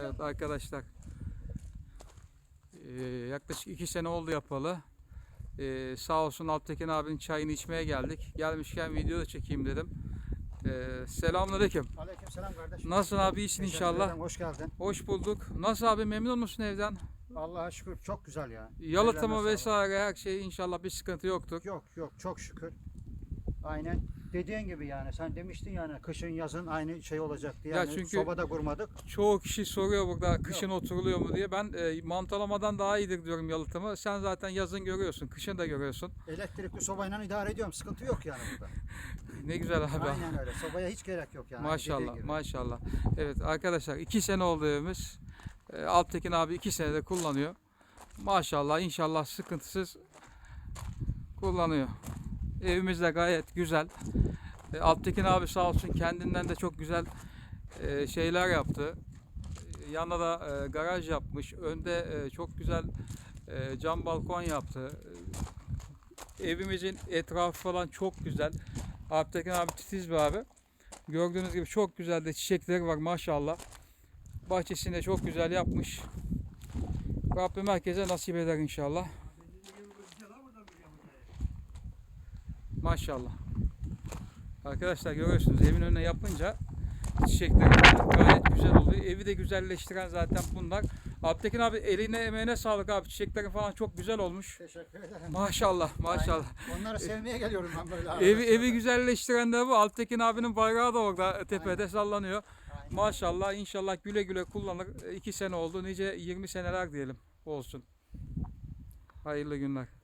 Evet arkadaşlar. Ee, yaklaşık iki sene oldu yapalı. Ee, sağ olsun Alptekin abinin çayını içmeye geldik. Gelmişken video da çekeyim dedim. Ee, selamünaleyküm. Aleykümselam kardeşim. Nasılsın abi iyisin inşallah. Hoş geldin. Hoş bulduk. Nasıl abi memnun musun evden? Allah'a şükür çok güzel ya. Yalıtımı vesaire her şey inşallah bir sıkıntı sağlık. Yok yok çok şükür. Aynen dediğin gibi yani sen demiştin yani kışın yazın aynı şey olacak diye. Ya Yani çünkü- Sobada kurmadık. Çoğu kişi soruyor burada kışın oturuluyor mu diye. Ben e, mantalamadan daha iyidir diyorum yalıtımı. Sen zaten yazın görüyorsun, kışın da görüyorsun. Elektrikli sobayla idare ediyorum. Sıkıntı yok yani burada. Ne güzel abi. Aynen öyle. Sobaya hiç gerek yok yani. Maşallah, maşallah. Evet arkadaşlar iki sene oldu evimiz. E, Alptekin abi iki senede kullanıyor. Maşallah, inşallah sıkıntısız kullanıyor. Evimiz de gayet güzel. E, Alptekin abi sağ olsun kendinden de çok güzel e, şeyler yaptı. E, Yanına da e, garaj yapmış. Önde çok güzel cam balkon yaptı. Evimizin etrafı falan çok güzel. Alptekin abi titiz bir abi. Gördüğünüz gibi çok güzel de çiçekleri var maşallah. Bahçesini de çok güzel yapmış. Rabbim herkese nasip eder inşallah. Maşallah. Arkadaşlar görüyorsunuz evin önüne yapınca çiçekler gayet güzel oluyor. Evi de güzelleştiren zaten bunlar. Abtekin abi eline emeğine sağlık abi. Çiçeklerin falan çok güzel olmuş. Teşekkür ederim. Maşallah maşallah. Aynen. Onları sevmeye geliyorum ben böyle. Evi arkadaşlarla. evi güzelleştiren de bu. Alptekin abinin bayrağı da orada tepede sallanıyor. Aynen. Maşallah inşallah güle güle kullanır. İki sene oldu. Nice 20 seneler diyelim olsun. Hayırlı günler.